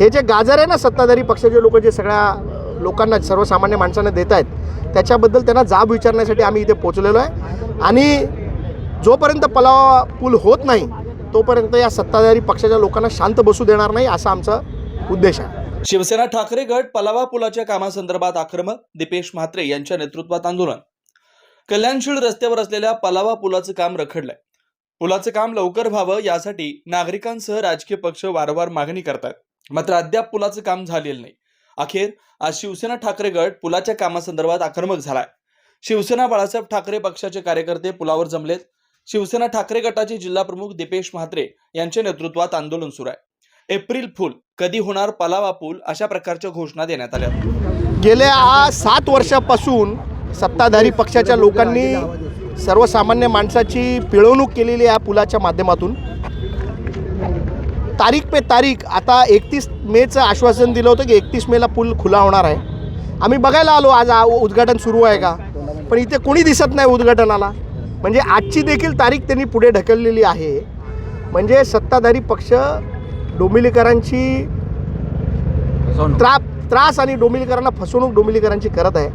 हे जे गाजर आहे ना सत्ताधारी पक्षाचे लोक जे सगळ्या लोकांना सर्वसामान्य माणसांना देत आहेत त्याच्याबद्दल त्यांना जाब विचारण्यासाठी आम्ही इथे पोचलेलो आहे. आणि जोपर्यंत पलावा पूल होत नाही तोपर्यंत या सत्ताधारी पक्षाच्या लोकांना शांत बसू देणार नाही असा आमचा उद्देश आहे. शिवसेना ठाकरे गट पलावा पुलाच्या कामासंदर्भात आक्रमक दीपेश म्हात्रे यांच्या नेतृत्वात आंदोलन. कल्याणशील रस्त्यावर असलेल्या पलावा पुलाचं काम रखडलंय. पुलाचं काम लवकर व्हावं यासाठी नागरिकांसह राजकीय पक्ष वारंवार मागणी करतात मात्र अद्याप पुलाचं काम झालेलं नाही. अखेर आज शिवसेना ठाकरे गट पुलाच्या कामासंदर्भात आक्रमक झालाय. शिवसेना बाळासाहेब ठाकरे पक्षाचे कार्यकर्ते पुलावर जमलेत. शिवसेना ठाकरे गटाचे जिल्हा प्रमुख दीपेश म्हात्रे यांच्या नेतृत्वात आंदोलन सुरू आहे. एप्रिल फुल कधी होणार पलावा पूल अशा प्रकारच्या घोषणा देण्यात आल्या. गेल्या सात वर्षापासून सत्ताधारी पक्षाच्या लोकांनी सर्वसामान्य माणसाची पिळवणूक केलेली या पुलाच्या माध्यमातून. तारीख पे तारीख आता एकतीस मेचं आश्वासन दिलं होतं की एकतीस मेला पूल खुला होणार आहे. आम्ही बघायला आलो आज उद्घाटन सुरू आहे का? पण इथे कोणी दिसत नाही उद्घाटनाला. म्हणजे आजची देखील तारीख त्यांनी पुढे ढकललेली आहे. म्हणजे सत्ताधारी पक्ष डोंबिवलीकरांची त्रा त्रास आणि डोंबिवलीकरांना फसवणूक डोंबिवलीकरांची करत आहे.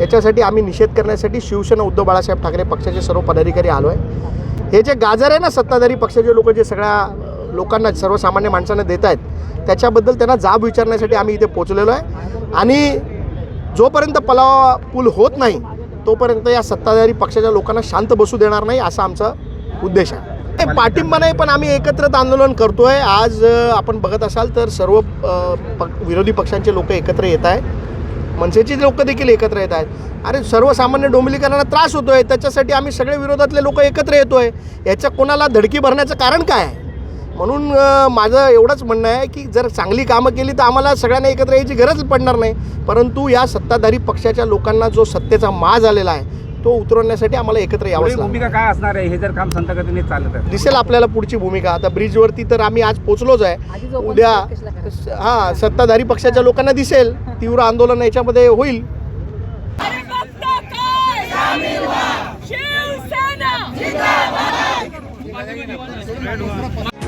याच्यासाठी आम्ही निषेध करण्यासाठी शिवसेना उद्धव बाळासाहेब ठाकरे पक्षाचे सर्व पदाधिकारी आलो आहे हे जे गाजर आहे ना सत्ताधारी पक्षाचे लोक जे सगळ्या लोकांना सर्वसामान्य माणसांना देत आहेत त्याच्याबद्दल त्यांना जाब विचारण्यासाठी आम्ही इथे पोचलेलो आहे. आणि जोपर्यंत पलावा पूल होत नाही तोपर्यंत या सत्ताधारी पक्षाच्या लोकांना शांत बसू देणार नाही असा आमचा उद्देश आहे. हे पाठिंबा नाही पण आम्ही एकत्रित आंदोलन करतो आहे आज आपण बघत असाल तर सर्व पक विरोधी पक्षांचे लोक एकत्र येत आहे मनसेची लोक देखील एकत्र येत आहेत. अरे सर्वसामान्य डोंबिवलीकरांना त्रास होतोय. त्याच्यासाठी आम्ही सगळे विरोधातले लोक एकत्र येतोय. याच्या कोणाला धडकी भरण्याचं कारण काय आहे? म्हणून माझं एवढंच म्हणणं आहे की जर चांगली कामं केली तर आम्हाला सगळ्यांना एकत्र यायची गरज पडणार नाही. परंतु या सत्ताधारी पक्षाच्या लोकांना जो सत्तेचा माज आलेला आहे तो उतरवण्यासाठी आम्हाला एकत्र यावंच लागेल भूमिका काय असणार आहे? हे जर काम संत गतीने चालत आहे. दिसेल आपल्याला पुढची भूमिका. आता ब्रिजवरती तर आम्ही आज पोचलोच आहे. उद्या हां सत्ताधारी पक्षाच्या लोकांना दिसेल. तीव्र आंदोलन याच्यामध्ये होईल.